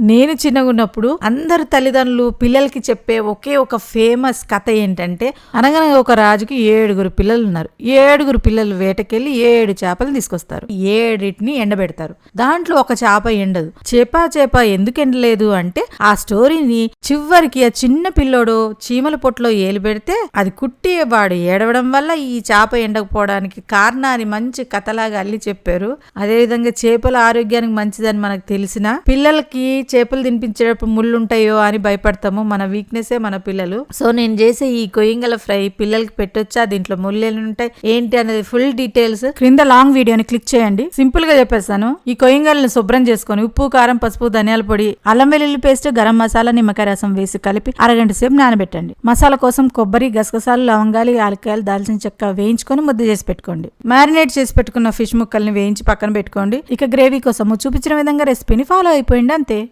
నేను చిన్నగా ఉన్నప్పుడు అందరు తల్లిదండ్రులు పిల్లలకి చెప్పే ఒకే ఒక ఫేమస్ కథ ఏంటంటే అనగనగా ఒక రాజుకి ఏడుగురు పిల్లలు ఉన్నారు. ఏడుగురు పిల్లలు వేటకెళ్ళి ఏడు చేపలు తీసుకొస్తారు. ఏడిటిని ఎండబెడతారు. దాంట్లో ఒక చేప ఎండదు. చేప చేప ఎందుకు ఎండలేదు అంటే ఆ స్టోరీని చివరికి ఆ చిన్న పిల్లోడు చీమల పొట్లో ఏలు పెడితే అది కుట్టి వాడు ఏడవడం వల్ల ఈ చేప ఎండకపోవడానికి కారణాన్ని మంచి కథలాగా అల్లి చెప్పారు. అదేవిధంగా చేపల ఆరోగ్యానికి మంచిదని మనకు తెలిసిన పిల్లలకి చేపలు తినిపించేటప్పుడు ముళ్ళు ఉంటాయో అని భయపడతాము. మన వీక్నెసే మన పిల్లలు. సో నేను చేసే ఈ కొయ్యంగల ఫ్రై పిల్లలకి పెట్టొచ్చా? దీంట్లో ముళ్ళు ఎన్ని ఉంటాయి? ఏంటి అనేది ఫుల్ డీటెయిల్స్ క్రింద లాంగ్ వీడియోని క్లిక్ చేయండి. సింపుల్గా చెప్పేస్తాను. ఈ కొయ్యంగల్ని శుభ్రం చేసుకొని ఉప్పు కారం పసుపు ధనియాల పొడి అల్లం వెల్లుల్లి పేస్ట్ గరం మసాలా నిమ్మకాయ రసం వేసి కలిపి అరగంట సేపు నానబెట్టండి. మసాలా కోసం కొబ్బరి గసగసాలు లవంగాలు ఆలకాయలు దాల్చిన చెక్క వేయించుకొని ముద్ద చేసి పెట్టుకోండి. మ్యారినేట్ చేసి పెట్టుకున్న ఫిష్ ముక్కల్ని వేయించి పక్కన పెట్టుకోండి. ఇక గ్రేవీ కోసం చూపించిన విధంగా రెసిపీని ఫాలో అయిపోయింది అంతే.